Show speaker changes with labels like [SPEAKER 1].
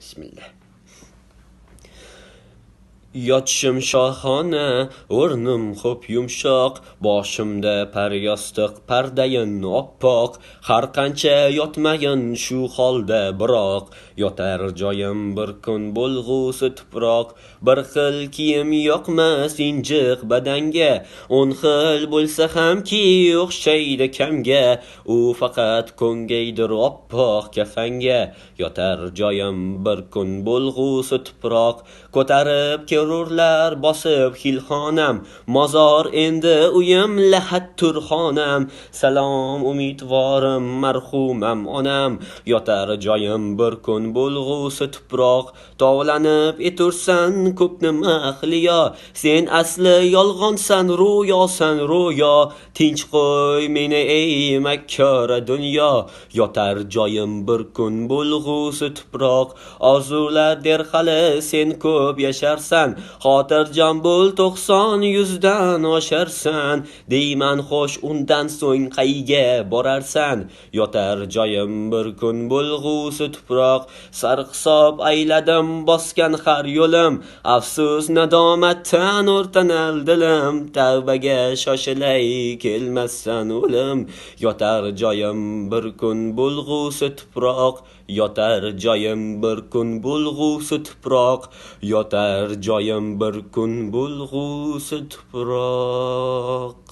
[SPEAKER 1] بسم الله. Shohona, o'rnim xo'p yumshoq, boshimda paryostiq, pardayin oppoq, har qancha yotmayin shu holda biroq, yotar joyim bir kun bo'lg'usi tuproq, bir xil kiyim yoqmas injiq badanga, o'n xil bo'lsa hamki o'xshaydi kamga, u faqat ko'ngaydir oppoq kafanga, yotar joyim bir kun bo'lg'usi tuproq, ko'tarib terrorlar bosib xilxonam mozor endi uyim lahat turxonam salom umidvorim marhumam onam. Yotar joyim bir kun bo'lg'usi tuproq tovlanib etursan ko'p nima qiliyo sen asli yolg'onsan ro'yosan ro'yo tinch qo'y meni ey makkora dunyo. Yotar joyim bir kun bo'lg'usi tuproq orzular der hali sen ko'p yasharsan. Xotirjam bo'l to'qson yuzdan osharsan deyman xo'sh undan so'ng qayga borarsan? Yotar joyim bir kun bo'lg'usi tuproq sarhisob ayladim bosgan har yo'lim afsus nadomatdan o'rtanar dilim tavbaga shoshilay kelmassan o'lim. Yotar joyim bir kun bo'lg'usi tuproq yotar joyim bir kun bo'lg'usi tuproq yotar joyim bir kun bo'lg'usi tuproq